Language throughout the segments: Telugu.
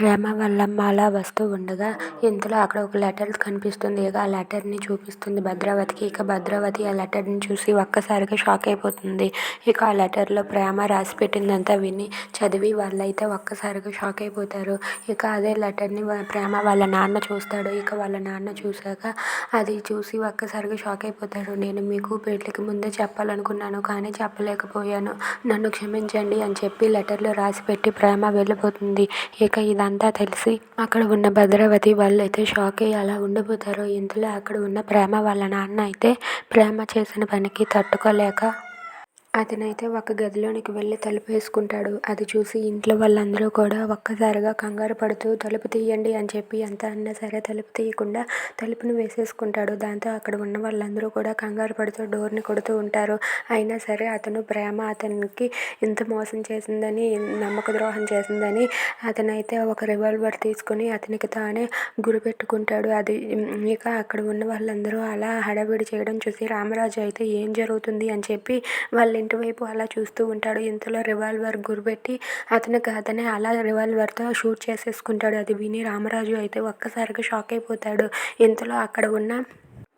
ప్రేమ వాళ్ళమ్మ అలా వస్తూ ఉండగా ఇంతలో అక్కడ ఒక లెటర్ కనిపిస్తుంది. ఇక ఆ లెటర్ని చూపిస్తుంది భద్రావతికి. ఇక భద్రావతి ఆ లెటర్ని చూసి ఒక్కసారిగా షాక్ అయిపోతుంది. ఇక ఆ లెటర్లో ప్రేమ రాసి పెట్టిందంతా విని చదివి వాళ్ళైతే ఒక్కసారిగా షాక్ అయిపోతారు. ఇక అదే లెటర్ని ప్రేమ వాళ్ళ నాన్న చూస్తాడు. ఇక వాళ్ళ నాన్న చూశాక అది చూసి ఒక్కసారిగా షాక్ అయిపోతాడు నేను మీకు పెళ్ళికి ముందే చెప్పాలనుకున్నాను కానీ చెప్పలేకపోయాను. నన్ను క్షమించండి అని చెప్పి లెటర్లో రాసి పెట్టి ప్రేమ వెళ్ళిపోతుంది. ఇక ఇదంతా అంతా తెలిసి అక్కడ ఉన్న భద్రావతి వాళ్ళు అయితే షాక్ అయ్యి అలా ఉండిపోతారు ఇంతలో అక్కడ ఉన్న ప్రేమ వాళ్ళ నాన్న అయితే ప్రేమ చేసిన పనికి తట్టుకోలేక అతనైతే ఒక గదిలోనికి వెళ్ళి తలుపు వేసుకుంటాడు. అది చూసి ఇంట్లో వాళ్ళందరూ కూడా ఒక్కసారిగా కంగారు పడుతూ తలుపు తీయండి అని చెప్పి ఎంత అన్నా సరే తలుపు తీయకుండా తలుపును వేసేసుకుంటాడు. దాంతో అక్కడ ఉన్న వాళ్ళందరూ కూడా కంగారు పడుతూ డోర్ని కొడుతూ ఉంటారు. అయినా సరే అతను ప్రేమ అతనికి ఇంత మోసం చేసిందని నమ్మక ద్రోహం చేసిందని అతనైతే ఒక రివాల్వర్ తీసుకొని అతనికి తానే గురి పెట్టుకుంటాడు. అది ఇక అక్కడ ఉన్న వాళ్ళందరూ అలా హడావిడి చేయడం చూసి రామరాజు అయితే ఏం జరుగుతుంది? అని చెప్పి వాళ్ళు ఇంటి వైపు అలా చూస్తూ ఉంటాడు. ఇంతలో రివాల్వర్ గురిపెట్టి అతనికి అతనే అలా రివాల్వర్తో షూట్ చేసేసుకుంటాడు. అది విని రామరాజు అయితే ఒక్కసారిగా షాక్ అయిపోతాడు. ఇంతలో అక్కడ ఉన్న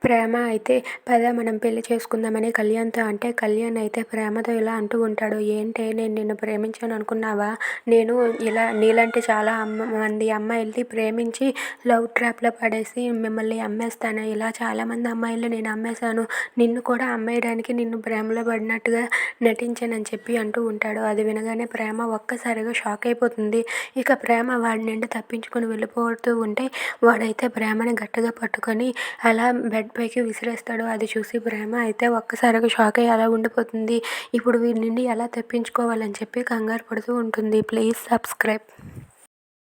ప్రేమ అయితే పద మనం పెళ్ళి చేసుకుందామని కళ్యాణ్తో అంటే కళ్యాణ్ అయితే ప్రేమతో ఇలా అంటూ ఉంటాడు. ఏంటే నేను నిన్ను ప్రేమించాను అనుకున్నావా? నేను ఇలా నీలాంటి చాలా అమ్మ మంది అమ్మాయిల్ని ప్రేమించి లవ్ ట్రాప్లో పడేసి మిమ్మల్ని అమ్మేస్తాను. ఇలా చాలామంది అమ్మాయిలు నేను అమ్మేశాను. నిన్ను కూడా అమ్మేయడానికి నిన్ను ప్రేమలో పడినట్టుగా నటించానని చెప్పి అంటూ ఉంటాడు. అది వినగానే ప్రేమ ఒక్కసారిగా షాక్ అయిపోతుంది. ఇక ప్రేమ వాడి నుండి తప్పించుకొని వెళ్ళిపోతూ ఉంటే వాడైతే ప్రేమని గట్టిగా పట్టుకొని అలా బెడ్ పైకి విసిరేస్తాడు అది చూసి ప్రేమ అయితే ఒక్కసారిగా షాక్ అయ్యి అలా ఉండిపోతుంది. ఇప్పుడు వీడి నుండి ఎలా తప్పించుకోవాలని చెప్పి కంగారు పడుతూ ఉంటుంది. Please subscribe.